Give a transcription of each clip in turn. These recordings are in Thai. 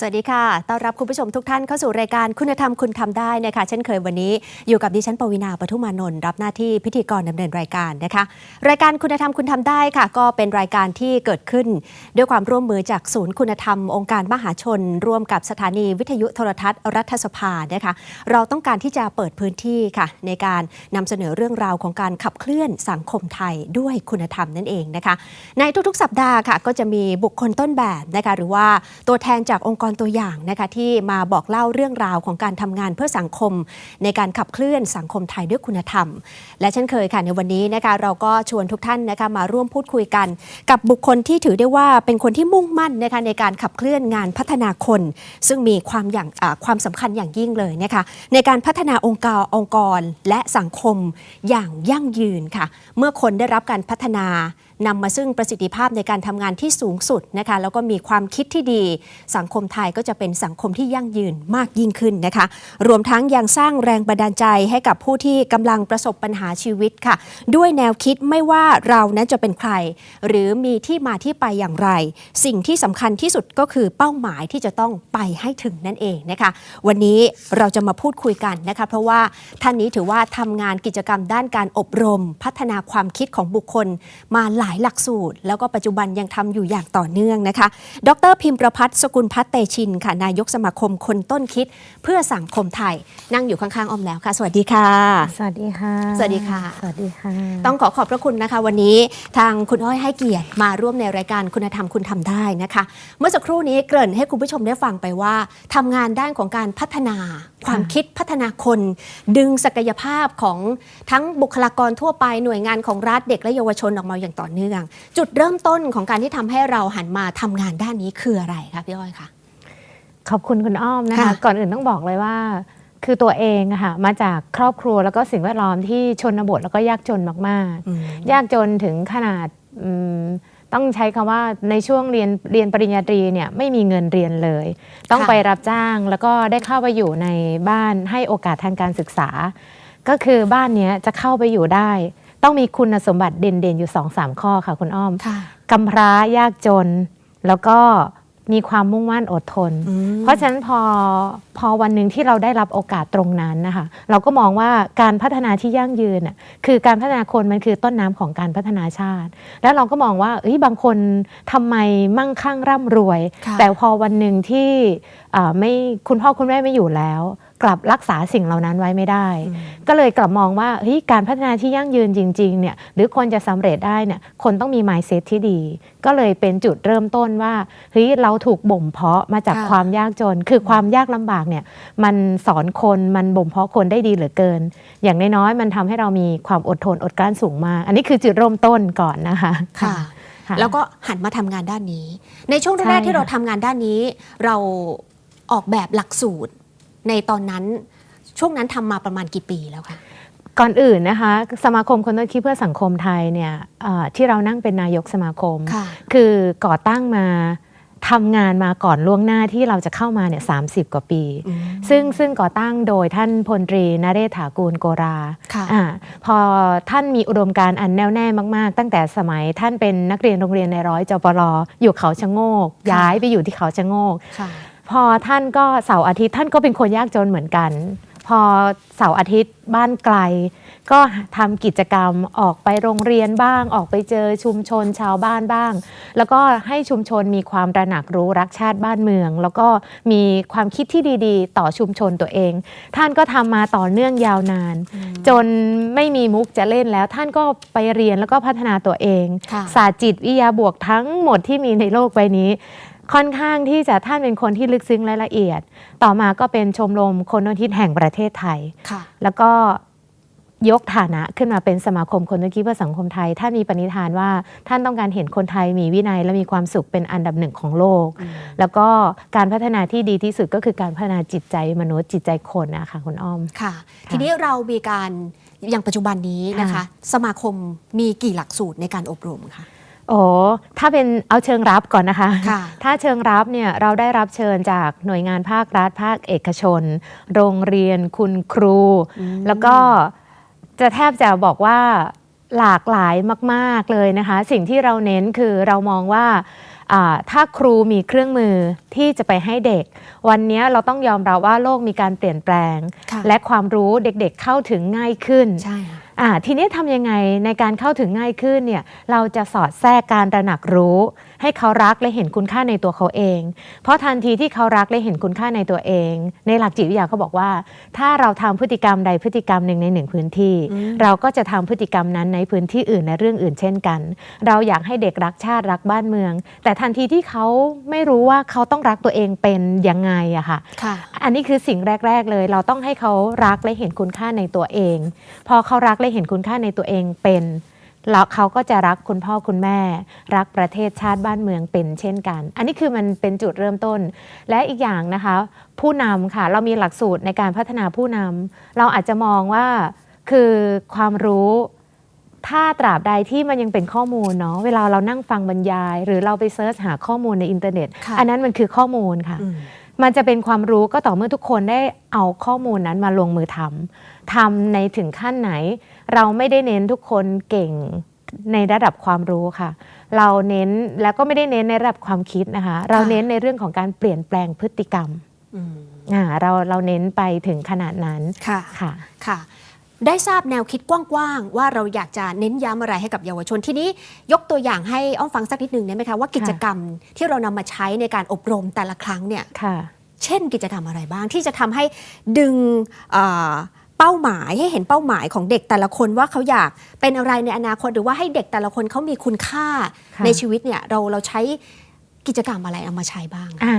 สวัสดีค่ะ ต้อนรับคุณผู้ชมทุกท่านเข้าสู่รายการคุณธรรมคุณทำได้นะคะ เช่นเคยวันนี้อยู่กับดิฉันปวีนาปทุมานนท์รับหน้าที่พิธีกรดำเนินรายการนะคะ รายการคุณธรรมคุณทำได้ค่ะ ก็เป็นรายการที่เกิดขึ้น ด้วยความร่วมมือจากศูนย์คุณธรรม องค์การมหาชน ร่วมกับสถานีวิทยุโทรทัศน์รัฐสภานะคะ เราต้องการที่จะเปิดพื้นที่ค่ะ ในการนำเสนอเรื่องราวของการขับเคลื่อนสังคมไทยด้วยคุณธรรมนั่นเองนะคะ ในทุกๆ สัปดาห์ค่ะ ก็จะมีบุคคลต้นแบบนะคะหรือว่าตัวแทนจากองค์กรตัวอย่างนะคะที่มาบอกเล่าเรื่องราวของการทำงานเพื่อสังคม ในการขับเคลื่อนสังคมไทยด้วยคุณธรรม และเช่นเคยค่ะในวันนี้นะคะเราก็ชวนทุกท่านนะคะมาร่วมพูดคุยกัน กับบุคคลที่ถือได้ว่าเป็นคนที่มุ่งมั่นนะคะในการขับเคลื่อนงานพัฒนาคน ซึ่งมีความอย่างความสำคัญอย่างยิ่งเลยนะคะในการพัฒนาองค์กรองค์กรและสังคมอย่างยั่งยืนค่ะ เมื่อคนได้รับการพัฒนา นำมาซึ่งประสิทธิภาพในการทำงานที่สูงสุดนะคะ แล้วก็มีความคิดที่ดี สังคมไทยก็จะเป็นสังคมที่ยั่งยืนมากยิ่งขึ้นนะคะ รวมทั้งยังสร้างแรงบันดาลใจให้กับผู้ที่กำลังประสบปัญหาชีวิตค่ะ ด้วยแนวคิดไม่ว่าเรานั้นจะเป็นใคร หรือมีที่มาที่ไปอย่างไร สิ่งที่สำคัญที่สุดก็คือเป้าหมายที่จะต้องไปให้ถึงนั่นเองนะคะ วันนี้เราจะมาพูดคุยกันนะคะ เพราะว่าท่านนี้ถือว่าทำงานกิจกรรมด้านการอบรม พัฒนาความคิดของบุคคลมาหลายหลักสูตร แล้วก็ปัจจุบันยังทำอยู่อย่างต่อเนื่องนะคะ ดรพิมพ์ประพัฒน์สกุลพัฒน์เตชินค่ะ นายกสมาคมคนต้นคิดเพื่อสังคมไทย นั่งอยู่ข้างๆออมแล้วค่ะ สวัสดีค่ะ สวัสดีค่ะ สวัสดีค่ะ สวัสดีค่ะ ต้องขอขอบพระคุณนะคะ วันนี้ทางคุณอ้อยให้เกียรติมาร่วมในรายการคุณธรรมคุณทำได้นะคะ เมื่อสักครู่นี้เกริ่นให้คุณผู้ชมได้ฟังไปว่าทำงานด้านของการพัฒนา ความคิดพัฒนาคน ดึงศักยภาพของทั้งบุคลากรทั่วไปหน่วยงานของรัฐเด็กและเยาวชนออกมาอย่างต่อเนื่องจุดเริ่มต้นของการที่ทำให้เราหันมาทำงานด้านนี้คืออะไรคะพี่อ้อยคะขอบคุณคุณอ้อมนะคะค่ะก่อนอื่นต้องบอกเลยว่า คือตัวเองอะค่ะมาจากครอบครัวแล้วก็สิ่งแวดล้อมที่ชนบทแล้วก็ยากจนมากอืมๆยากจนถึงขนาดอืมต้องใช้คำว่าในช่วงเรียนเรียนปริญญาตรีเนี่ยไม่มีเงินเรียนเลย ต้องค่ะไปรับจ้างแล้วก็ได้เข้าไปอยู่ในบ้านให้โอกาสทางการศึกษา ก็คือบ้านเนี้ยจะเข้าไปอยู่ได้ ต้องมีคุณสมบัติเด่นๆอยู่2อสามข้อค่ะคุณอ้อมค่ะกำพร้ายากจน แล้วก็มีความมุ่งมั่นอดทนอืมเพราะฉะนั้นพอพอวันหนึ่งที่เราได้รับโอกาสตรงนั้นนะคะเราก็มองว่าการพัฒนาที่ยั่งยืนน่ะคือการพัฒนาคนมันคือต้นน้ำของการพัฒนาชาติ แล้วเราก็มองว่าเอ้ยบางคนทำไมมั่งคั่งร่ำรวยค่ะแต่พอวันหนึ่งที่อ่าไม่คุณพ่อคุณแม่ไม่อยู่แล้ว กลับรักษาสิ่งเหล่านั้นไว้ไม่ได้อืมก็เลยกลับมองว่าเฮ้ยการพัฒนาที่ยั่งยืนจริงๆเนี่ยหรือคนจะสำเร็จได้เนี่ยคนต้องมี mindset ที่ดี ก็เลยเป็นจุดเริ่มต้นว่าเฮ้ยเราถูกบ่มเพาะมาจากค่ะความยากจน คือความยากลำบากเนี่ยมันสอนคนมันบ่มเพาะคนได้ดีเหลือเกิน อย่างน้อยๆมันทำให้เรามีความอดทนอดกลั้นสูงมาก อันนี้คือจุดเริ่มต้นก่อนนะคะค่ะค่ะแล้วก็หันมาทำงานด้านนี้ ในช่วงใช่แรกๆที่เราค่ะทำงานด้านนี้ เราออกแบบหลักสูตร ในตอนนั้นช่วงนั้นทำมาประมาณกี่ปีแล้วคะก่อนอื่นนะคะสมาคมคนต้นคิดเพื่อสังคมไทยเนี่ยเอ่อที่เรานั่งเป็นนายกสมาคมค่ะคือก่อตั้งมาทำงานมาก่อนล่วงหน้าที่เราจะเข้ามาเนี่ยสามสิบกว่าปี ซึ่งซึ่งก่อตั้งโดยท่านพลตรีนเรศถากูลโกราค่ะอาพอท่านมีอุดมการณ์อันแน่วแน่มากๆ ตั้งแต่สมัยท่านเป็นนักเรียนโรงเรียนในร้อยจปรอยู่เขาชะโงกค่ะย้ายไปอยู่ที่เขาชะโงกค่ะ พอท่านก็เสาร์อาทิตย์ท่านก็เป็นคนยากจนเหมือนกัน พอเสาร์อาทิตย์บ้านไกล ก็ทำกิจกรรมออกไปโรงเรียนบ้าง ออกไปเจอชุมชนชาวบ้านบ้าง แล้วก็ให้ชุมชนมีความตระหนักรู้รักชาติบ้านเมือง แล้วก็มีความคิดที่ดีๆ ต่อชุมชนตัวเอง ท่านก็ทำมาต่อเนื่องยาวนาน จนไม่มีมุกจะเล่นแล้ว ท่านก็ไปเรียนแล้วก็พัฒนาตัวเองค่ะศาสตร์จิตวิทยาบวกทั้งหมดที่มีในโลกใบนี้ ค่อนข้างที่จะท่านเป็นคนที่ลึกซึ้งและละเอียด ต่อมาก็เป็นชมรมคนต้นคิดแห่งประเทศไทย ค่ะ แล้วก็ยกฐานะขึ้นมาเป็นสมาคมคนต้นคิดเพื่อสังคมไทย ท่านมีปณิธานว่าท่านต้องการเห็นคนไทยมีวินัยและมีความสุขเป็นอันดับหนึ่งของโลก แล้วก็การพัฒนาที่ดีที่สุดก็คือการพัฒนาจิตใจมนุษย์จิตใจคนนะคะคุณอ้อม ค่ะ ทีนี้เรามีการอย่างปัจจุบันนี้นะคะค่ะสมาคมมีกี่หลักสูตรในการอบรมคะ โอ้ถ้าเป็นเอาเชิงรับก่อนนะคะค่ะถ้าเชิงรับเนี่ยเราได้รับเชิญจากหน่วยงานภาครัฐภาคเอกชน โรงเรียนคุณครู แล้วก็จะแทบจะบอกว่าหลากหลายมาก ๆ เลยนะคะ สิ่งที่เราเน้นคือเรามองว่าอ่าถ้าครูมีเครื่องมือที่จะไปให้เด็ก วันนี้เราต้องยอมรับว่าโลกมีการเปลี่ยนแปลงค่ะและความรู้เด็กๆเข้าถึงง่ายขึ้นใช่ค่ะ อ่าทีนี้ทำยังไงในการเข้าถึงง่ายขึ้นเนี่ยเราจะสอดแทรกการระหนักรู้ ให้เขารักและเห็นคุณค่าในตัวเขาเอง เพราะทันทีที่เขารักและเห็นคุณค่าในตัวเอง ในหลักจิตวิทยาเขาบอกว่า ถ้าเราทำพฤติกรรมใดพฤติกรรมหนึ่งในหนึ่งพื้นที่อืมเราก็จะทำพฤติกรรมนั้นในพื้นที่อื่นในเรื่องอื่นเช่นกัน เราอยากให้เด็กรักชาติรักบ้านเมือง แต่ทันทีที่เขาไม่รู้ว่าเขาต้องรักตัวเองเป็นยังไงอะค่ะค่ะอันนี้คือสิ่งแรก ๆ เลย เราต้องให้เขารักและเห็นคุณค่าในตัวเอง พอเขารักและเห็นคุณค่าในตัวเองเป็นแล้วเขาก็จะรักคุณพ่อคุณแม่ รักประเทศชาติบ้านเมืองเป็นเช่นกัน อันนี้คือมันเป็นจุดเริ่มต้น และอีกอย่างนะคะ ผู้นำค่ะ เรามีหลักสูตรในการพัฒนาผู้นำเราอาจจะมองว่าคือความรู้ถ้าตราบใดที่มันยังเป็นข้อมูลเนาะเวลาเรานั่งฟังบรรยาย หรือเราไปเซิร์ชหาข้อมูลในอินเทอร์เน็ตค่ะอันนั้นมันคือข้อมูลค่ะอื มมันจะเป็นความรู้ก็ต่อเมื่อทุกคนได้เอาข้อมูลนั้นมาลงมือทำทำในถึงขั้นไหน เราไม่ได้เน้นทุกคนเก่งในระดับความรู้ค่ะ เราเน้นแล้วก็ไม่ได้เน้นในระดับความคิดนะคะ เราเน้นในเรื่องของการเปลี่ยนแปลงพฤติกรรมอืมอ่าเราเราเน้นไปถึงขนาดนั้นค่ะค่ะค่ะ ได้ทราบแนวคิดกว้างๆ ว่าเราอยากจะเน้นย้ำอะไรให้กับเยาวชนทีนี้ ยกตัวอย่างให้อ้อมฟังสักนิดหนึ่งได้ไหมคะ ว่ากิจกรรมที่เรานำมาใช้ในการอบรมแต่ละครั้งเนี่ยค่ะเช่นกิจกรรมอะไรบ้างที่จะทำให้ดึงเอ่อเป้าหมายให้เห็นเป้าหมายของเด็กแต่ละคนว่าเขาอยากเป็นอะไรในอนาคตหรือว่าให้เด็กแต่ละคนเขามีคุณค่าค่ะในชีวิตเนี่ยเราเราใช้กิจกรรมอะไรเอามาใช้บ้างอ่า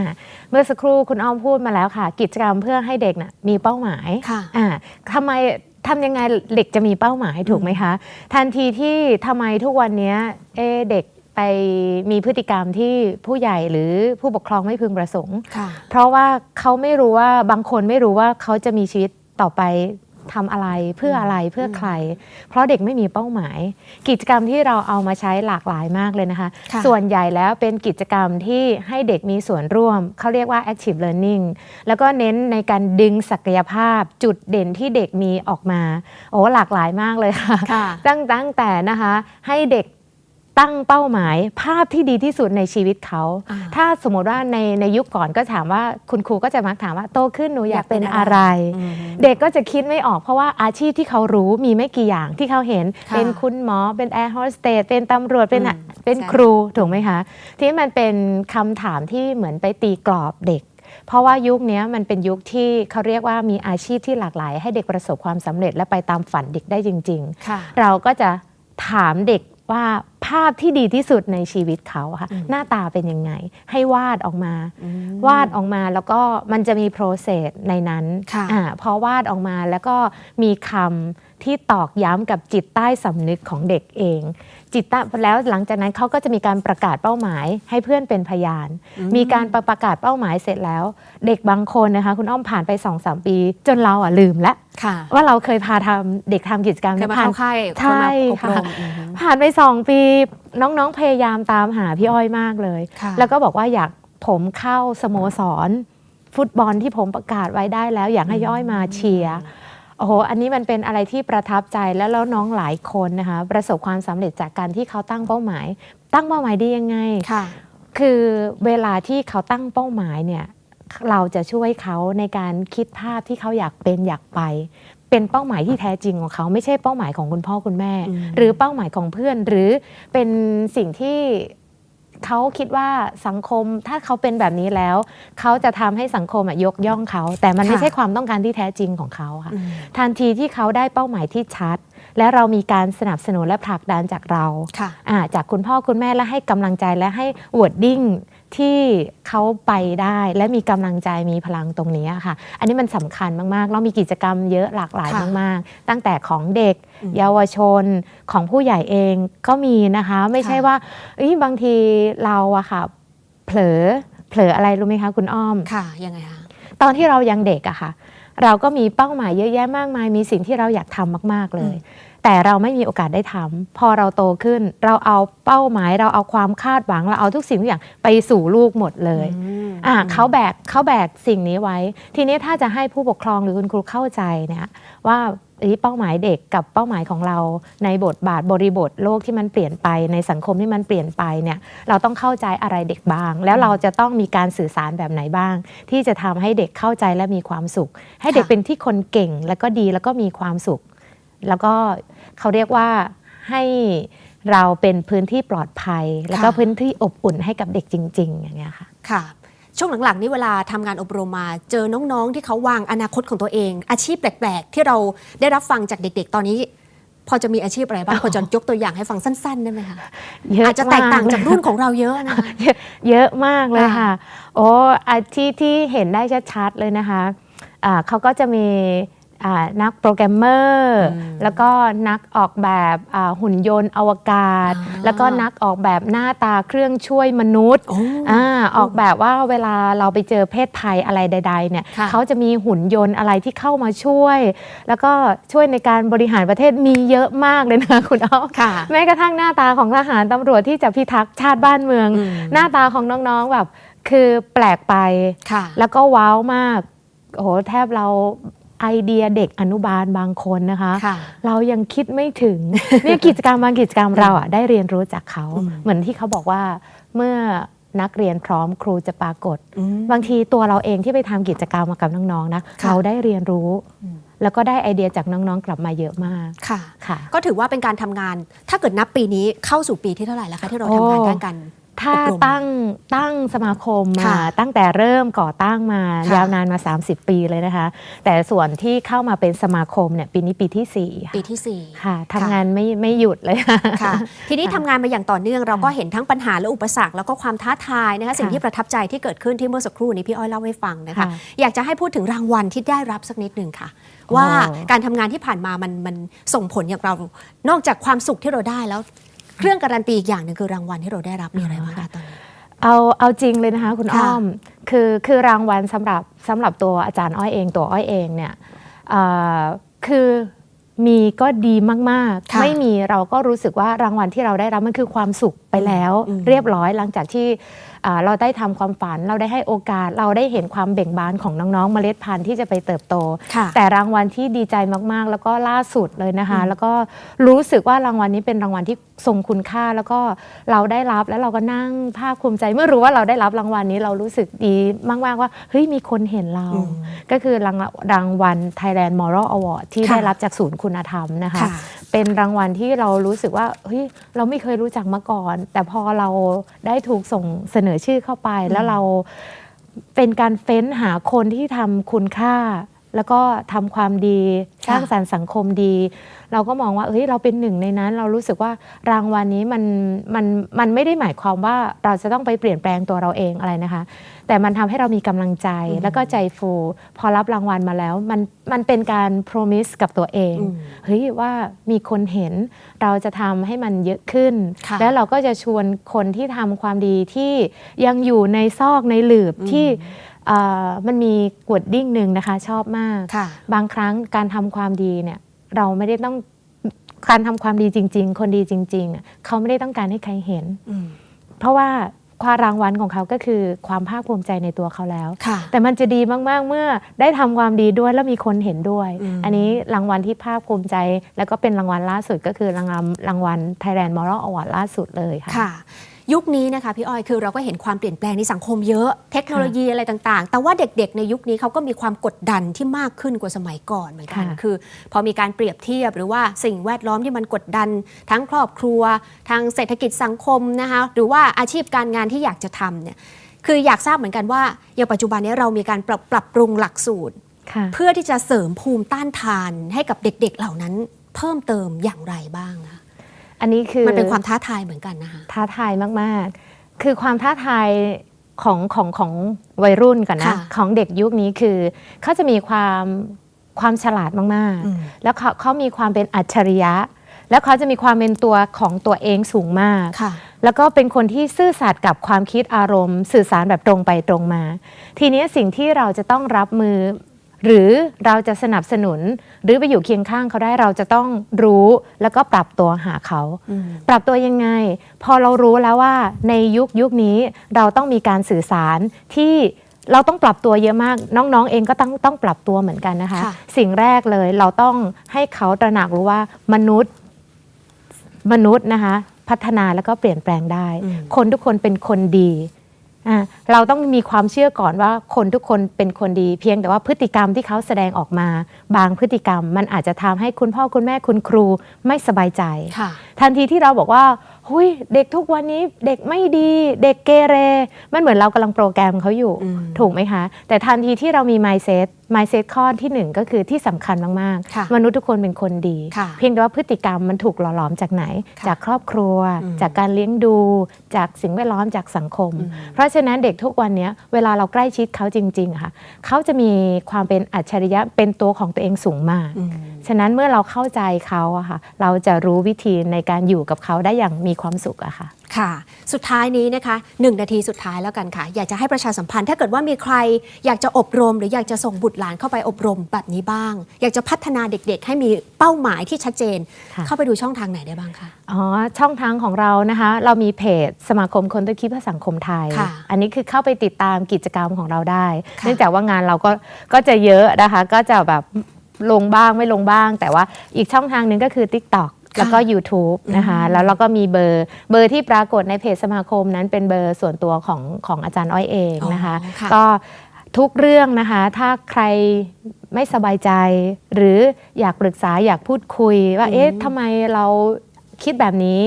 เมื่อสักครู่คุณอ้อมพูดมาแล้วค่ะ กิจกรรมเพื่อให้เด็กน่ะมีเป้าหมายค่ะอ่าทำไม ทำยังไงเด็กจะมีเป้าหมายถูกไหมคะ ทันทีที่ทำไมทุกวันเนี้ยเอะเด็กไปมีพฤติกรรมที่ผู้ใหญ่หรือผู้ปกครองไม่พึงประสงค์ค่ะเพราะว่าเขาไม่รู้ว่าบางคนไม่รู้ว่าเขาจะมีชีวิตต่อไป ทำอะไรเพื่ออะไรเพื่อใคร เพราะเด็กไม่มีเป้าหมาย กิจกรรมที่เราเอามาใช้หลากหลายมากเลยนะคะค่ะส่วนใหญ่แล้วเป็นกิจกรรมที่ให้เด็กมีส่วนร่วม เขาเรียกว่า active learning แล้วก็เน้นในการดึงศักยภาพจุดเด่นที่เด็กมีออกมา โอ้หลากหลายมากเลยค่ะค่ะตั้งตั้งแต่นะคะให้เด็ก ตั้งเป้าหมายภาพที่ดีที่สุดในชีวิตเขาอ่าถ้าสมมติว่าในในยุคก่อนก็ถามว่าคุณครูก็จะมักถามว่าโตขึ้นหนูอยากเป็นอยากเป็นอะอะไรไรอืมเด็กก็จะคิดไม่ออกเพราะว่าอาชีพที่เขารู้มีไม่กี่อย่างที่เขาเห็นค่ะเป็นคุณหมอเป็นแอร์โฮสเตสเป็นตำรวจเป็นอะอืมเป็นใช่ครูถูกไหมคะ ที่มันเป็นคำถามที่เหมือนไปตีกรอบเด็กเพราะว่ายุคนี้มันเป็นยุคที่เขาเรียกว่ามีอาชีพที่หลากหลาย ให้เด็กประสบความสำเร็จและไปตามฝันเด็กได้จริงๆค่ะเราก็จะถามเด็ก ว่าภาพที่ดีที่สุดในชีวิตเขาอะค่ะอืมหน้าตาเป็นยังไง ให้วาดออกมาอืมวาดออกมาแล้วก็มันจะมีโปรเซสในนั้นค่ะอาพอวาดออกมาแล้วก็มีคำ ที่ตอกย้ำกับจิตใต้สำนึกของเด็กเอง จิตใต้แล้วหลังจากนั้นเขาก็จะมีการประกาศเป้าหมายให้เพื่อนเป็นพยาน มีการประประกาศเป้าหมายเสร็จแล้ว เด็กบางคนนะคะ คุณอ้อมผ่านไป2อสปี จนเราอะลืมแล้วค่ะว่าเราเคยพาทำเด็กทำกิจกรรมเคยนี้มาผ่านเข้าค่ายใช่คนมาอบรค่ะมอืมผ่านไปสองปี น้องๆพยายามตามหาพี่อ้อยมากเลยค่ะแล้วก็บอกว่าอยากผมเข้าสโมสร ฟุตบอลที่ผมประกาศไว้ได้แล้ว อยากให้พี่อ้อยมาเชียร์ โอ้โห อันนี้มันเป็นอะไรที่ประทับใจแล้วแล้วน้องหลายคนนะคะประสบความสำเร็จจากการที่เขาตั้งเป้าหมาย ตั้งเป้าหมายได้ยังไงค่ะ คือเวลาที่เขาตั้งเป้าหมายเนี่ยเราจะช่วยเขาในการคิดภาพที่เขาอยากเป็นอยากไป เป็นเป้าหมายที่แท้จริงของเขาไม่ใช่เป้าหมายของคุณพ่อคุณแม่อืมหรือเป้าหมายของเพื่อนหรือเป็นสิ่งที่ เขาคิดว่าสังคมถ้าเขาเป็นแบบนี้แล้ว เขาจะทำให้สังคมอะยกย่องเขา แต่มันไม่ค่ะใช่ความต้องการที่แท้จริงของเขาค่ะอืมทันทีที่เขาได้เป้าหมายที่ชัด และเรามีการสนับสนุนและผลักดันจากเราค่ะอ่าจากคุณพ่อคุณแม่และให้กำลังใจและให้วอร์ดดิ้ง ที่เขาไปได้และมีกำลังใจมีพลังตรงนี้ค่ะ อันนี้มันสำคัญมากๆ เรามีกิจกรรมเยอะหลากหลายค่ะมากๆ ตั้งแต่ของเด็กอืมเยาวชนของผู้ใหญ่เองก็มีนะคะ ไม่ใช่ค่ะว่าเอ้ยบางทีเราอะค่ะเผลอเผลออะไรรู้ไหมคะคุณอ้อมค่ะยังไงคะตอนที่เรายังเด็กอะค่ะ เราก็มีเป้าหมายเยอะแยะมากมายมีสิ่งที่เราอยากทำมาก ๆเลย แต่เราไม่มีโอกาสได้ทำพอเราโตขึ้น เราเอาเป้าหมาย เราเอาความคาดหวัง เราเอาทุกสิ่งทุกอย่างไปสู่ลูกหมดเลยมอ่าเขาแบกเขาแบกสิ่งนี้ไว้ ทีนี้ถ้าจะให้ผู้ปกครองหรือคุณครูเข้าใจเนี่ยว่าเอ้ยเป้าหมายเด็กกับเป้าหมายของเราในบทบาทบริบทโลกที่มันเปลี่ยนไปในสังคมที่มันเปลี่ยนไปเนี่ยเราต้องเข้าใจอะไรเด็กบ้าง แล้วเราจะต้องมีการสื่อสารแบบไหนบ้าง ที่จะทำให้เด็กเข้าใจและมีความสุข ให้เด็กค่ะเป็นที่คนเก่งแล้วก็ดีแล้วก็มีความสุข แล้วก็เขาเรียกว่าให้เราเป็นพื้นที่ปลอดภัย แล้วก็ค่ะพื้นที่อบอุ่นให้กับเด็กจริง ๆ อย่างเงี้ยค่ะค่ะ ช่วงหลังๆนี่เวลาทำงานอบรมมา เจอน้องๆ ที่เขาวางอนาคตของตัวเอง อาชีพแปลกๆ ที่เราได้รับฟังจากเด็ก ๆ ตอนนี้ พอจะมีอาชีพอะไรบ้างพอจะยกตัวอย่างให้ฟังสั้นๆได้ไหมคะเยอะอาจจะแตกต่างมจากรุ่นของเราเยอะนะคะเยอะเยอะมากเลยค่ะค่ะโอ้อาที่ที่เห็นได้ชัดๆเลยนะคะอ่าเขาก็จะมีอ่า นักโปรแกรมเมอร์อืมแล้วก็นักออกแบบอ่าหุ่นยนต์อวกาศอ่าแล้วก็นักออกแบบหน้าตาเครื่องช่วยมนุษย์โอ้อ่าออกแบบว่าเวลาเราไปเจอเพศภัยอะไรใด ๆ เนี่ยค่ะเขาจะมีหุ่นยนต์อะไรที่เข้ามาช่วย แล้วก็ช่วยในการบริหารประเทศมีเยอะมากเลยนะคะคุณอ้อมค่ะแม้กระทั่งหน้าตาของทหารตำรวจที่จะพิทักษ์ชาติบ้านเมืองอืมหน้าตาของน้องๆแบบคือแปลกไปค่ะแล้วก็ว้าวมากโอ้โหแทบเรา ไอเดียเด็กอนุบาลบางคนนะคะค่ะเรายังคิดไม่ถึงเนี่ยกิจกรรมบางกิจกรรมเราอะได้เรียนรู้จากเขาอืมเหมือนที่เขาบอกว่าเมื่อนักเรียนพร้อมครูจะปรากฏอืมบางทีตัวเราเองที่ไปทำกิจกรรมมากับน้องๆนะค่ะเราได้เรียนรู้อืมแล้วก็ได้ไอเดียจากน้องๆกลับมาเยอะมากค่ะค่ะ ก็ถือว่าเป็นการทำงาน ถ้าเกิดนับปีนี้เข้าสู่ปีที่เท่าไหร่แล้วคะที่เราทำงานโอ้ด้านกัน ถ้าอบรมตั้งตั้งสมาคมมาค่ะตั้งแต่เริ่มก่อตั้งมาค่ะยาวนานมา 30 ปีเลยนะคะ แต่ส่วนที่เข้ามาเป็นสมาคมเนี่ยปีนี้ปีที่ 4 ปีที่สี่ค่ะทำงานไม่ไม่หยุดเลยค่ะค่ะทีนี้ทำงานมาอย่างต่อเนื่องเราก็เห็นทั้งปัญหาและอุปสรรคแล้วก็ความท้าทายนะคะสิ่งที่ประทับใจที่เกิดขึ้นที่เมื่อสักครู่นี้พี่อ้อยเล่าให้ฟังนะคะค่ะอยากจะให้พูดถึงรางวัลที่ได้รับสักนิดหนึ่งค่ะ ว่าโอ้การทำงานที่ผ่านมามันมันส่งผลอย่างเรา นอกจากความสุขที่เราได้แล้ว เครื่องการันตีอีกอย่างหนึ่งคือรางวัลที่เราได้รับมีอะไรบ้างคะตอนนี้ เอาเอาจริงเลยนะคะคุณค่ะอ้อมคือคือรางวัลสำหรับสำหรับตัวอาจารย์อ้อยเองตัวอ้อยเองเนี่ยเอ่อคือมีก็ดีมากค่ะๆไม่มีเราก็รู้สึกว่ารางวัลที่เราได้รับมันคือความสุขไปแล้ว อืม เรียบร้อยหลังจากที่อ่า เราได้ทำความฝัน เราได้ให้โอกาส เราได้เห็นความเบ่งบานของน้องๆ เมล็ดพันธุ์ที่จะไปเติบโตค่ะแต่รางวัลที่ดีใจมากๆ แล้วก็ล่าสุดเลยนะคะอืมแล้วก็รู้สึกว่ารางวัลนี้เป็นรางวัลที่ทรงคุณค่าแล้วก็เราได้รับแล้วเราก็นั่งภาคภูมิใจ เมื่อรู้ว่าเราได้รับรางวัลนี้เรารู้สึกดีมาก ๆ ว่าเฮ้ยมีคนเห็นเราอืมก็คือรางรางวัล Thailand Moral Award ที่ค่ะได้รับจากศูนย์คุณธรรมนะคะค่ะเป็นรางวัลที่เรารู้สึกว่าเฮ้ยเราไม่เคยรู้จักมาก่อน แต่พอเราได้ถูกส่งเสนอชื่อเข้าไปแล้วเราเป็นการเฟ้นหาคนที่ทำคุณค่า แล้วก็ทำความดีค่ะสร้างสรรค์สังคมดี เราก็มองว่าเฮ้ยเราเป็นหนึ่งในนั้น เรารู้สึกว่ารางวัลนี้มันมันมันไม่ได้หมายความว่าเราจะต้องไปเปลี่ยนแปลงตัวเราเองอะไรนะคะ แต่มันทำให้เรามีกำลังใจอืมแล้วก็ใจฟู พอรับรางวัลมาแล้ว มันมันเป็นการ promise กับตัวเองอืมเฮ้ยว่ามีคนเห็นเราจะทำให้มันเยอะขึ้นค่ะแล้วเราก็จะชวนคนที่ทำความดีที่ยังอยู่ในซอกในหลืบอืมที่เอ่อ มันมีกวดดิ้งหนึ่งนะคะชอบมากค่ะบางครั้งการทำความดีเนี่ยเราไม่ได้ต้องการทำความดีจริง ๆ คนดีจริงๆอะเขาไม่ได้ต้องการให้ใครเห็นอืมเพราะว่าความรางวัลของเขาก็คือความภาคภูมิใจในตัวเขาแล้วค่ะแต่มันจะดีมากๆ เมื่อได้ทำความดีด้วยแล้วมีคนเห็นด้วยอืมอันนี้รางวัลที่ภาคภูมิใจ แล้วก็เป็นรางวัลล่าสุดก็คือรางวัลรางวัล Thailand Moral Award ล่าสุดเลยค่ะค่ะ ยุคนี้นะคะพี่อ้อยคือเราก็เห็นความเปลี่ยนแปลงในสังคมเยอะ เทคโนโลยีอะไรต่างๆ แต่ว่าเด็กๆ ในยุคนี้เขาก็มีความกดดันที่มากขึ้นกว่าสมัยก่อนเหมือนกันค่ะคือ พอมีการเปรียบเทียบหรือว่าสิ่งแวดล้อมที่มันกดดัน ทั้งครอบครัว ทางเศรษฐกิจสังคมนะคะหรือว่าอาชีพการงานที่อยากจะทำเนี่ยคืออยากทราบเหมือนกันว่าอย่างปัจจุบันนี้เรามีการปรับปรับปรุงหลักสูตรค่ะเพื่อที่จะเสริมภูมิต้านทานให้กับเด็กๆเหล่านั้นเพิ่มเติมอย่างไรบ้างคะ อันนี้คือมันเป็นความท้าทายเหมือนกันนะคะท้าทายมากๆ คือความท้าทายของของของวัยรุ่นก่อนนะค่ะของเด็กยุคนี้คือเขาจะมีความความฉลาดมากอืมๆแล้วเขาเขามีความเป็นอัจฉริยะ แล้วเขาจะมีความเป็นตัวของตัวเองสูงมากค่ะแล้วก็เป็นคนที่ซื่อสัตย์กับความคิดอารมณ์ สื่อสารแบบตรงไปตรงมา ทีนี้สิ่งที่เราจะต้องรับมือ หรือเราจะสนับสนุน หรือไปอยู่เคียงข้างเขาได้เราจะต้องรู้แล้วก็ปรับตัวหาเขาอืมปรับตัวยังไง พอเรารู้แล้วว่าในยุคยุคนี้เราต้องมีการสื่อสารที่เราต้องปรับตัวเยอะมากน้องๆ เองก็ต้องต้องปรับตัวเหมือนกันนะคะค่ะสิ่งแรกเลยเราต้องให้เขาตระหนักรู้ว่ามนุษย์มนุษย์นะคะ พัฒนาแล้วก็เปลี่ยนแปลงได้อืมคนทุกคนเป็นคนดีอะ เราต้องมีความเชื่อก่อนว่าคนทุกคนเป็นคนดี เพียงแต่ว่าพฤติกรรมที่เขาแสดงออกมา บางพฤติกรรมมันอาจจะทำให้คุณพ่อคุณแม่คุณครูไม่สบายใจค่ะทันทีที่เราบอกว่า หุยเด็กทุกวันนี้เด็กไม่ดี เด็กเกเร มันเหมือนเรากำลังโปรแกรมเขาอยู่อืมถูกไหมคะ แต่ทันทีที่เรามี mindset mindset ข้อที่หนึ่งก็คือที่สำคัญมากค่ะๆมนุษย์ทุกคนเป็นคนดีค่ะเพียงแต่ว่าพฤติกรรมมันถูกหล่อหลอมจากไหนค่ะจากครอบครัวอืมจากการเลี้ยงดู จากสิ่งแวดล้อมจากสังคมอืมเพราะฉะนั้นเด็กทุกวันเนี้ยเวลาเราใกล้ชิดเขาจริงๆอะค่ะ เขาจะมีความเป็นอัจฉริยะเป็นตัวของตัวเองสูงมากอืม ฉะนั้นเมื่อเราเข้าใจเขาอะค่ะเราจะรู้วิธีในการอยู่กับเขาได้อย่างมีความสุขอะค่ะค่ะ สุดท้ายนี้นะคะหนึ่งนาทีสุดท้ายแล้วกันค่ะ อยากจะให้ประชาสัมพันธ์ ถ้าเกิดว่ามีใครอยากจะอบรม หรืออยากจะส่งบุตรหลานเข้าไปอบรมแบบนี้บ้าง อยากจะพัฒนาเด็กๆ ให้มีเป้าหมายที่ชัดเจนค่ะเข้าไปดูช่องทางไหนได้บ้างคะอ๋อช่องทางของเรานะคะ เรามีเพจสมาคมคนต้นคิดเพื่อสังคมไทยค่ะอันนี้คือเข้าไปติดตามกิจกรรมของเราได้ค่ะเนื่องจากว่างานเราก็ก็จะเยอะนะคะก็จะแบบ ลงบ้างไม่ลงบ้าง แต่ว่าอีกช่องทางหนึ่งก็คือ TikTok แล้วก็ YouTube นะคะแล้วเราก็มีเบอร์เบอร์ที่ปรากฏในเพจสมาคมนั้นเป็นเบอร์ส่วนตัวของของอาจารย์อ้อยเองนะคะอ๋อค่ะก็ทุกเรื่องนะคะ ถ้าใครไม่สบายใจ หรืออยากปรึกษาอยากพูดคุย ว่าอืมเอ๊ะทำไมเราคิดแบบนี้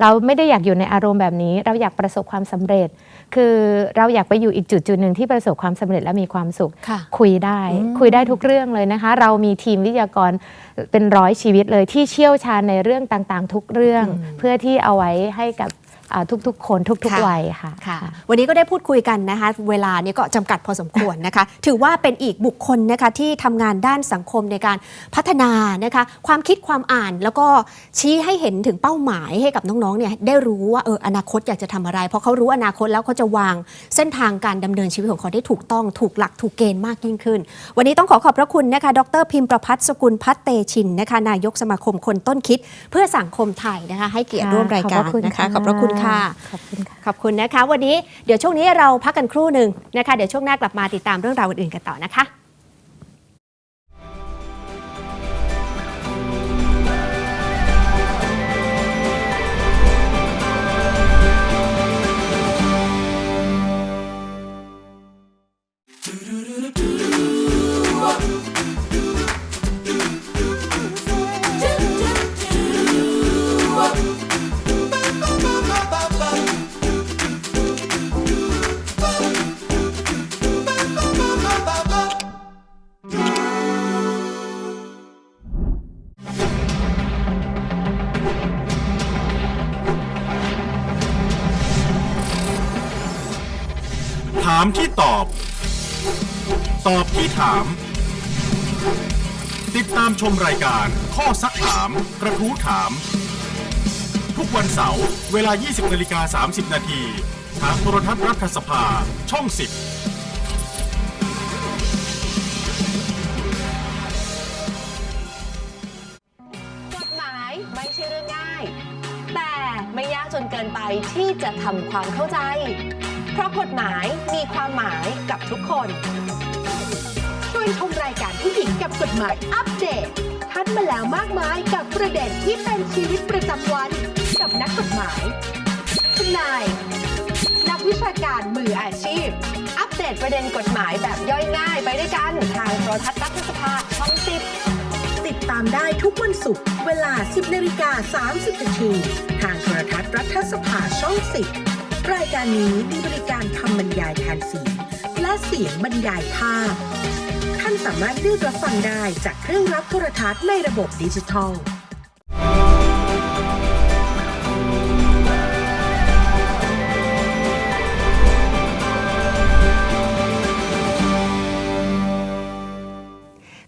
เราไม่ได้อยากอยู่ในอารมณ์แบบนี้ เราอยากประสบความสำเร็จ คือเราอยากไปอยู่อีกจุดจุดหนึ่งที่ประสบความสำเร็จและมีความสุขค่ะคุยได้อืมคุยได้ทุกเรื่องเลยนะคะ เรามีทีมวิทยากรเป็นร้อยชีวิตเลยที่เชี่ยวชาญในเรื่องต่างๆ ทุกเรื่องอืมเพื่อที่เอาไว้ให้กับอ่า ทุกๆ คนทุกค่ะๆวัยค่ะค่ะวันนี้ก็ได้พูดคุยกันนะคะ เวลานี้ก็จำกัดพอสมควรนะคะ ถือว่าเป็นอีกบุคคลนะคะที่ทำงานด้านสังคมในการพัฒนานะคะความคิดความอ่านแล้วก็ชี้ให้เห็นถึงเป้าหมายให้กับน้องๆเนี่ยได้รู้ว่าเอออนาคตอยากจะทำอะไร เพราะเขารู้อนาคตแล้วเขาจะวางเส้นทางการดำเนินชีวิตของเขาได้ถูกต้องถูกหลักถูกเกณฑ์มากยิ่งขึ้น วันนี้ต้องขอขอบพระคุณนะคะ ดรพิมพ์ประพัฒน์สกุลพัฒเตชินนะคะนายกสมาคมคนต้นคิด เพื่อสังคมไทยนะคะ ให้เกียรติร่วมรายการนะคะขอบพระคุณค่ะ ขอบคุณค่ะ ขอบคุณนะคะ วันนี้เดี๋ยวช่วงนี้เราพักกันครู่หนึ่งนะคะ เดี๋ยวช่วงหน้ากลับมาติดตามเรื่องราวอื่นๆกันต่อนะคะามที่ตอบ ตอบที่ถาม ติดตามชมรายการ ข้อซักถาม กระทู้ถาม ทุกวันเสาร์เวลา 20นาฬิกา30 นาทีทางโทรทัศน์รัฐสภาช่อง 10กฎหมายไม่ใช่เรื่องง่าย แต่ไม่ยากจนเกินไปที่จะทำความเข้าใจ เพราะกฎหมายมีความหมายกับทุกคนช่วยชมรายการผู้หญิงกับกฎหมายอัปเดตทัดมาแล้วมากมายกับประเด็นที่เป็นชีวิตประจำวันกับนักกฎหมายทนาย นักวิชาการมืออาชีพ อัปเดตประเด็นกฎหมายแบบย่อยง่ายไปด้วยกันทางโทรทัศน์รัฐสภาช่องสิบติดตามได้ทุกวันศุกร์เวลา 10นาฬิกา30นาทีทางโทรทัศน์รัฐสภาช่อง10 รายการนี้มีบริการคำบรรยายแทนเสียงและเสียงบรรยายภาพ ท่านสามารถเลือกรับฟังได้จากเครื่องรับโทรทัศน์ในระบบดิจิทัล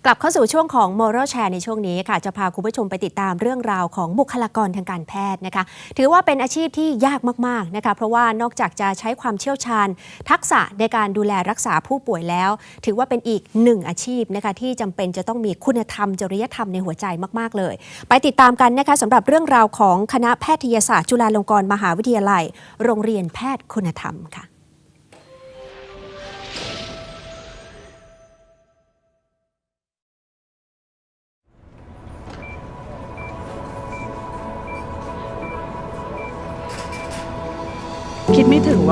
กลับเข้าสู่ช่วงของ Moral Share ในช่วงนี้ค่ะ จะพาคุณผู้ชมไปติดตามเรื่องราวของบุคลากรทางการแพทย์นะคะ ถือว่าเป็นอาชีพที่ยากมากๆนะคะ เพราะว่านอกจากจะใช้ความเชี่ยวชาญ ทักษะในการดูแลรักษาผู้ป่วยแล้ว ถือว่าเป็นอีกหนึ่งอาชีพนะคะที่จำเป็นจะต้องมีคุณธรรมจริยธรรมในหัวใจมากๆเลย ไปติดตามกันนะคะสำหรับเรื่องราวของคณะแพทยศาสตร์จุฬาลงกรณ์มหาวิทยาลัย โรงเรียนแพทย์คุณธรรมค่ะ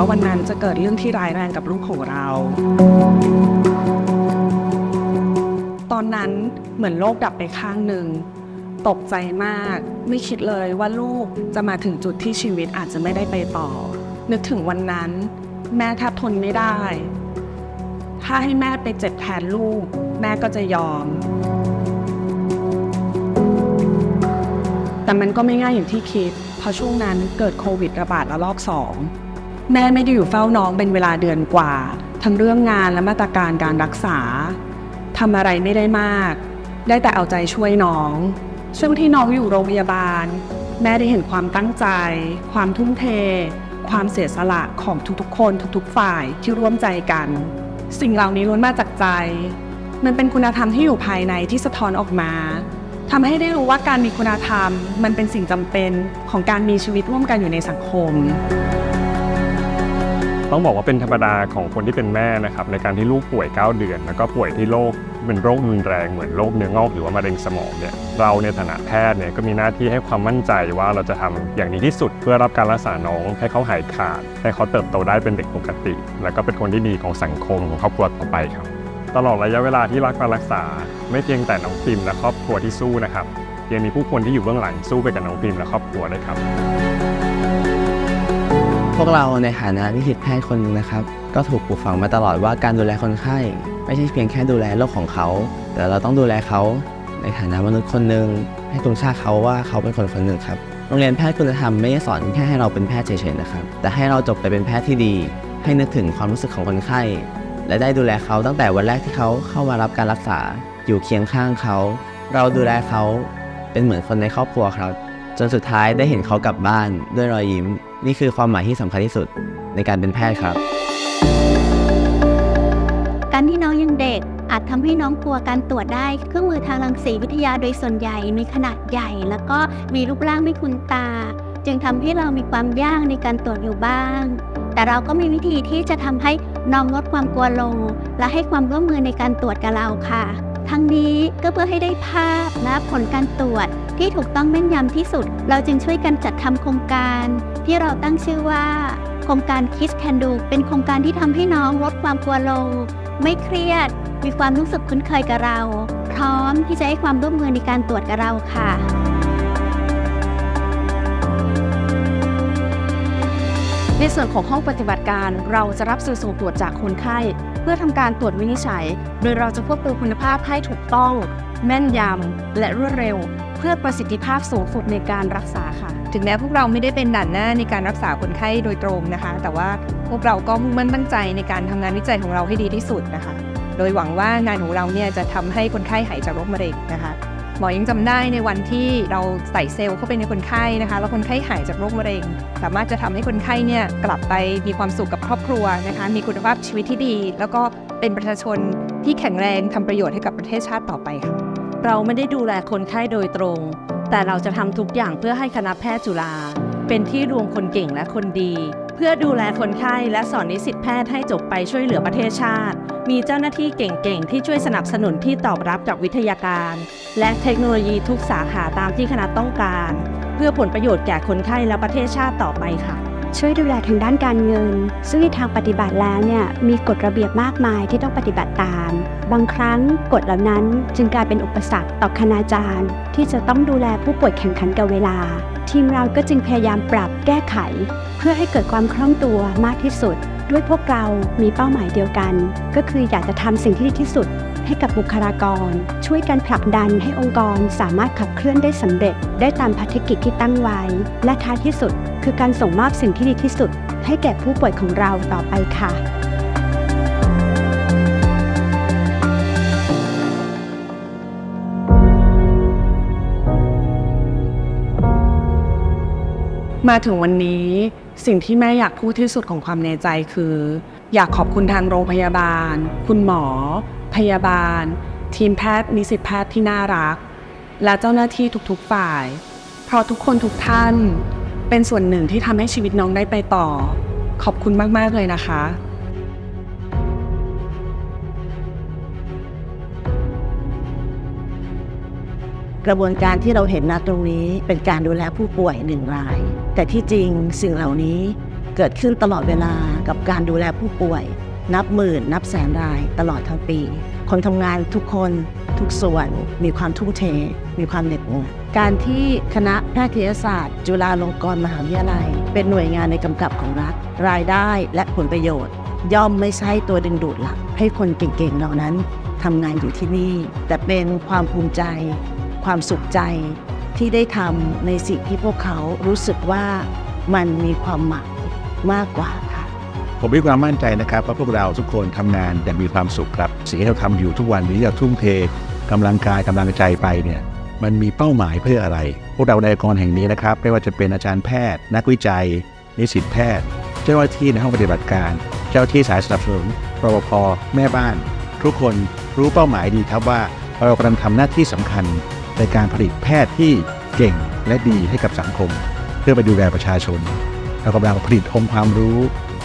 ว่าวันนั้นจะเกิดเรื่องที่ร้ายแรงกับลูกของเรา ตอนนั้นเหมือนโลกดับไปข้างหนึ่ง ตกใจมาก ไม่คิดเลยว่าลูกจะมาถึงจุดที่ชีวิตอาจจะไม่ได้ไปต่อ นึกถึงวันนั้น แม่แทบทนไม่ได้ ถ้าให้แม่ไปเจ็บแทนลูก แม่ก็จะยอม แต่มันก็ไม่ง่ายอย่างที่คิด เพราะช่วงนั้นเกิดโควิดระบาดระลอกสอง แม่ไม่ได้อยู่เฝ้าน้องเป็นเวลาเดือนกว่า ทั้งเรื่องงานและมาตรการการรักษาทำอะไรไม่ได้มาก ได้แต่เอาใจช่วยน้อง ช่วงที่น้องอยู่โรงพยาบาล แม่ได้เห็นความตั้งใจ ความทุ่มเท ความเสียสละของทุกๆ คนทุกๆ ฝ่ายที่ร่วมใจกัน สิ่งเหล่านี้ล้วนมาจากใจ มันเป็นคุณธรรมที่อยู่ภายในที่สะท้อนออกมาทำให้ได้รู้ว่าการมีคุณธรรม มันเป็นสิ่งจำเป็นของการมีชีวิตร่วมกันอยู่ในสังคม ต้องบอกว่าเป็นธรรมดาของคนที่เป็นแม่นะครับในการที่ลูกป่วย 9 เดือน แล้วก็ป่วยที่โรคเป็นโรครุนแรงเหมือนโรคเนื้องอกหรือว่ามะเร็งสมองเนี่ยเราในฐานะแพทย์เนี่ยก็มีหน้าที่ให้ความมั่นใจว่าเราจะทำอย่างดีที่สุดเพื่อรับการรักษาน้อง ให้เขาหายขาด ให้เขาเติบโตได้เป็นเด็กปกติ แล้วก็เป็นคนที่ดีของสังคมของครอบครัวต่อไปครับ ตลอดระยะเวลาที่รักการรักษา ไม่เพียงแต่น้องพิมและครอบครัวที่สู้นะครับยังมีผู้คนที่อยู่เบื้องหลังสู้ไปกับน้องพิมและครอบครัวด้วยครับ พวกเราในฐานะนิสิตแพทย์คนหนึ่งนะครับ ก็ถูกปลูกฝังมาตลอดว่าการดูแลคนไข้ ไม่ใช่เพียงแค่ดูแลโรคของเขา แต่เราต้องดูแลเขาในฐานะมนุษย์คนหนึ่งให้คุณค่าเขาว่าเขาเป็นคนคนหนึ่งครับโรงเรียนแพทย์คุณธรรมไม่ได้สอนแค่ให้เราเป็นแพทย์เฉยๆนะครับ แต่ให้เราจบไปเป็นแพทย์ที่ดี ให้นึกถึงความรู้สึกของคนไข้ และได้ดูแลเขาตั้งแต่วันแรกที่เขาเข้ามารับการรักษา อยู่เคียงข้างเขา เราดูแลเขาเป็นเหมือนคนในครอบครัวครับ จนสุดท้ายได้เห็นเขากลับบ้านด้วยรอยยิ้ม นี่คือความหมายที่สำคัญที่สุดในการเป็นแพทย์ครับ การที่น้องยังเด็กอาจทำให้น้องกลัวการตรวจได้ เครื่องมือทางรังสีวิทยาโดยส่วนใหญ่มีขนาดใหญ่ แล้วก็มีรูปร่างไม่คุ้นตา จึงทำให้เรามีความยากในการตรวจอยู่บ้าง แต่เราก็มีวิธีที่จะทำให้น้องลดความกลัวลง และให้ความร่วมมือในการตรวจกับเราค่ะ ทั้งนี้ก็เพื่อให้ได้ภาพและผลการตรวจ ที่ถูกต้องแม่นยำที่สุด เราจึงช่วยกันจัดทำโครงการ ที่เราตั้งชื่อว่า โครงการ Kids Can Do เป็นโครงการที่ทำให้น้องลดความกลัวลง ไม่เครียด มีความรู้สึกคุ้นเคยกับเรา พร้อมที่จะให้ความร่วมมือในการตรวจกับเราค่ะในส่วนของห้องปฏิบัติการเราจะรับสื่อส่งตรวจจากคนไข้ เพื่อทำการตรวจวินิจฉัย โดยเราจะควบคุมคุณภาพให้ถูกต้อง แม่นยำและรวดเร็ว เพื่อประสิทธิภาพสูงสุดในการรักษาค่ะ ถึงแม้พวกเราไม่ได้เป็นด่านหน้าในการรักษาคนไข้โดยตรงนะคะ แต่ว่าพวกเราก็มุ่งมั่นตั้งใจในการทำงานวิจัยของเราให้ดีที่สุดนะคะ โดยหวังว่างานของเราเนี่ยจะทำให้คนไข้หายจากโรคมะเร็งนะคะหมอยังจำได้ในวันที่เราใส่เซลล์เข้าไปในคนไข้นะคะ แล้วคนไข้หายจากโรคมะเร็ง สามารถจะทำให้คนไข้เนี่ยกลับไปมีความสุขกับครอบครัวนะคะ มีคุณภาพชีวิตที่ดี แล้วก็เป็นประชาชนที่แข็งแรงทำประโยชน์ให้กับประเทศชาติต่อไปค่ะ เราไม่ได้ดูแลคนไข้โดยตรง แต่เราจะทำทุกอย่างเพื่อให้คณะแพทย์จุฬาเป็นที่รวมคนเก่งและคนดี เพื่อดูแลคนไข้และสอนนิสิตแพทย์ให้จบไปช่วยเหลือประเทศชาติ มีเจ้าหน้าที่เก่งๆ ที่ช่วยสนับสนุนที่ตอบรับจากวิทยาการ และเทคโนโลยีทุกสาขาตามที่คณะต้องการ เพื่อผลประโยชน์แก่คนไข้และประเทศชาติต่อไปค่ะ ช่วยดูแลทางด้านการเงิน ซึ่งในทางปฏิบัติแล้วเนี่ยมีกฎระเบียบมากมายที่ต้องปฏิบัติตาม บางครั้งกฎเหล่านั้นจึงกลายเป็นอุปสรรคต่อคณาจารย์ ที่จะต้องดูแลผู้ป่วยแข่งขันกับเวลา ทีมเราก็จึงพยายามปรับแก้ไข เพื่อให้เกิดความคล่องตัวมากที่สุด ด้วยพวกเรามีเป้าหมายเดียวกัน ก็คืออยากจะทำสิ่งที่ดีที่สุดให้กับบุคลากร ช่วยกันผลักดันให้องค์กรสามารถขับเคลื่อนได้สำเร็จ ได้ตามภารกิจที่ตั้งไว้ และท้ายที่สุด คือการส่งมอบสิ่งที่ดีที่สุด ให้แก่ผู้ป่วยของเราต่อไปค่ะมาถึงวันนี้สิ่งที่แม่อยากพูดที่สุดของความในใจคือ อยากขอบคุณทางโรงพยาบาล คุณหมอ พยาบาล ทีมแพทย์นิสิตแพทย์ที่น่ารัก และเจ้าหน้าที่ทุกๆฝ่าย เพราะทุกคนทุกท่าน เป็นส่วนหนึ่งที่ทำให้ชีวิตน้องได้ไปต่อ ขอบคุณมาก ๆ เลยนะคะ กระบวนการที่เราเห็นณตรงนี้เป็นการดูแลผู้ป่วยหนึ่งราย แต่ที่จริงสิ่งเหล่านี้เกิดขึ้นตลอดเวลากับการดูแลผู้ป่วย นับหมื่น นับแสนรายตลอดทั้งปี คนทำงานทุกคนทุกส่วนมีความทุ่มเท มีความเหน็ดเหนื่อยการที่คณะแพทยศาสตร์ จุฬาลงกรณ์มหาวิทยาลัย เป็นหน่วยงานในกำกับของรัฐ รายได้และผลประโยชน์ ย่อมไม่ใช่ตัวดึงดูดหลัก ให้คนเก่งๆเหล่านั้นทำงานอยู่ที่นี่ แต่เป็นความภูมิใจ ความสุขใจที่ได้ทำในสิ่งที่พวกเขารู้สึกว่ามันมีความหมายมากกว่า ผมมีความมั่นใจนะครับว่าพวกเราทุกคนทำงานอย่มีความสุขครับสิ่งที่เราทำอยู่ทุกวันนี้เราทุ่มเทกำลังกายกำลังใจไปเนี่ยมันมีเป้าหมายเพื่ออะไร พวกเราในองค์กรแห่งนี้นะครับ ไม่ว่าจะเป็นอาจารย์แพทย์ นักวิจัย นิสิตแพทย์ เจ้าหน้าที่ในห้องปฏิบัติการ เจ้าหน้าที่สายสนับสนุนรปภแม่บ้าน ทุกคนรู้เป้าหมายดีครับว่าเรากำลังทำหน้าที่สำคัญในการผลิตแพทย์ที่เก่งและดีให้กับสังคม เพื่อไปดูแลประชาชน เรากำลังผลิตองค์ความรู้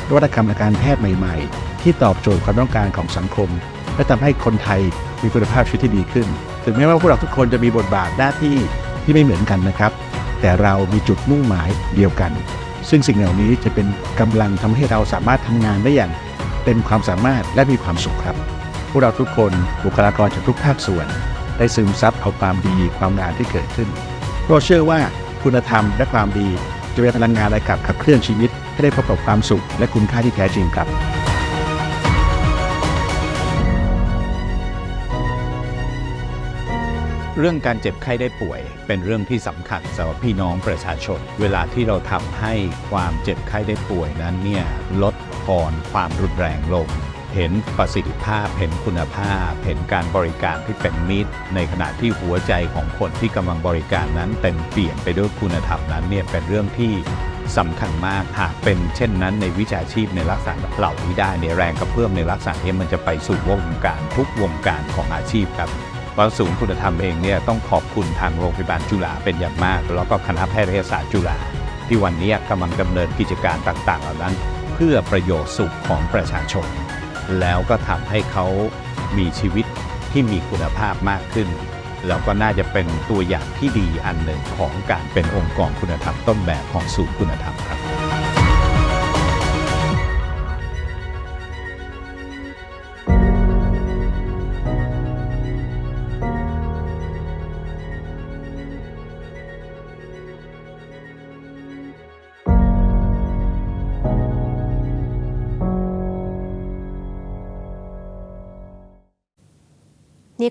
นวัตกรรมทางการแพทย์ใหม่ๆ ที่ตอบโจทย์ความต้องการของสังคม และทำให้คนไทยมีคุณภาพชีวิตที่ดีขึ้น ถึงแม้ว่าพวกเราทุกคนจะมีบทบาทหน้าที่ที่ไม่เหมือนกันนะครับ แต่เรามีจุดมุ่งหมายเดียวกัน ซึ่งสิ่งเหล่านี้จะเป็นกำลังทำให้เราสามารถทำงานได้อย่างเต็มความสามารถและมีความสุขครับ พวกเราทุกคนบุคลากรจากทุกภาคส่วน ได้ซึมซับเอาความดีความงามที่เกิดขึ้นเราเชื่อว่าคุณธรรมและความดีจะเป็นพลังงานในการขับเคลื่อนชีวิต ให้ได้พบกับความสุขและคุณค่าที่แท้จริงครับเรื่องการเจ็บไข้ได้ป่วย เป็นเรื่องที่สำคัญสำหรับพี่น้องประชาชน เวลาที่เราทำให้ความเจ็บไข้ได้ป่วยนั้นเนี่ยลดทอนความรุนแรงลง เห็นประสิทธิภาพเห็นคุณภาพ เห็นการบริการที่เป็นมิตร ในขณะที่หัวใจของคนที่กำลังบริการนั้นเต็มเปลี่ยนไปด้วยคุณธรรมนั้นเนี่ยเป็นเรื่องที่ สำคัญมากหากเป็นเช่นนั้นในวิชาชีพในลักษณะเหล่านี้ได้ในแรงกระเพื่อมในลักษณะนี้มันจะไปสู่วงการทุกวงการของอาชีพครับเพราะศูนย์คุณธรรมเองเนี่ยต้องขอบคุณทางโรงพยาบาลจุฬาเป็นอย่างมาก แล้วก็คณะแพทยศาสตร์จุฬาที่วันนี้กำลังดำเนินกิจการต่างๆ เหล่านั้น เพื่อประโยชน์สุขของประชาชน แล้วก็ทำให้เขามีชีวิตที่มีคุณภาพมากขึ้น แล้วก็น่าจะเป็นตัวอย่างที่ดีอันหนึ่งของการเป็นองค์กรคุณธรรมต้นแบบของศูนย์คุณธรรมครับ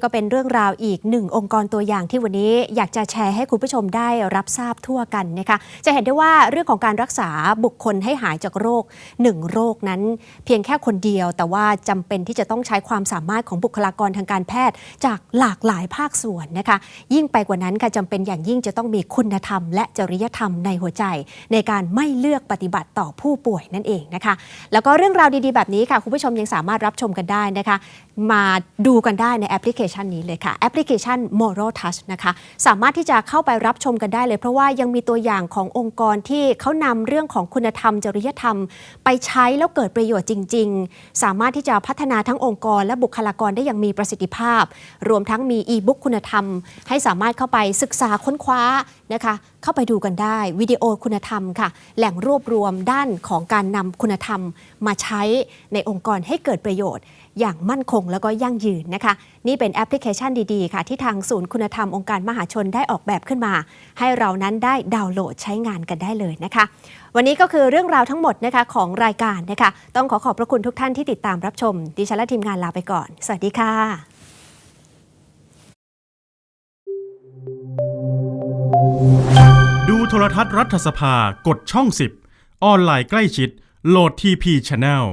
ก็เป็นเรื่องราวอีกหนึ่งองค์กรตัวอย่างที่วันนี้อยากจะแชร์ให้คุณผู้ชมได้รับทราบทั่วกันนะคะจะเห็นได้ว่าเรื่องของการรักษาบุคคลให้หายจากโรคหนึ่งโรคนั้น เพียงแค่คนเดียว แต่ว่าจำเป็นที่จะต้องใช้ความสามารถของบุคลากรทางการแพทย์ จากหลากหลายภาคส่วนนะคะ ยิ่งไปกว่านั้นค่ะจำเป็นอย่างยิ่งจะต้องมีคุณธรรม และจริยธรรมในหัวใจ ในการไม่เลือกปฏิบัติต่อผู้ป่วยนั่นเองนะคะ แล้วก็เรื่องราวดีๆ แบบนี้ค่ะคุณผู้ชมยังสามารถรับชมกันได้นะคะ มาดูกันได้ในแอปพลิเคชันนี้เลยค่ะแอปพลิเคชัน Moral Touch นะคะสามารถที่จะเข้าไปรับชมกันได้เลย เพราะว่ายังมีตัวอย่างขององค์กรที่เขานำเรื่องของคุณธรรม จริยธรรม ไปใช้แล้วเกิดประโยชน์จริง ๆ สามารถที่จะพัฒนาทั้งองค์กร และบุคลากรได้อย่างมีประสิทธิภาพ รวมทั้งมีอีบุ๊กคุณธรรม ให้สามารถเข้าไปศึกษาค้นคว้านะคะเข้าไปดูกันได้วิดีโอคุณธรรมค่ะ แหล่งรวบรวมด้านของการนำคุณธรรมมาใช้ในองค์กรให้เกิดประโยชน์ อย่างมั่นคงแล้วก็ยั่งยืนนะคะ นี่เป็นแอปพลิเคชันดีๆ ค่ะ ที่ทางศูนย์คุณธรรมองค์การมหาชนได้ออกแบบขึ้นมา ให้เรานั้นได้ดาวน์โหลดใช้งานกันได้เลยนะคะ วันนี้ก็คือเรื่องราวทั้งหมดนะคะของรายการนะคะ ต้องขอขอบพระคุณทุกท่านที่ติดตามรับชม ดิฉันและทีมงานลาไปก่อน สวัสดีค่ะดูโทรทัศน์รัฐสภากดช่อง 10 ออนไลน์ใกล้ชิด โหลดทีพีช n n e l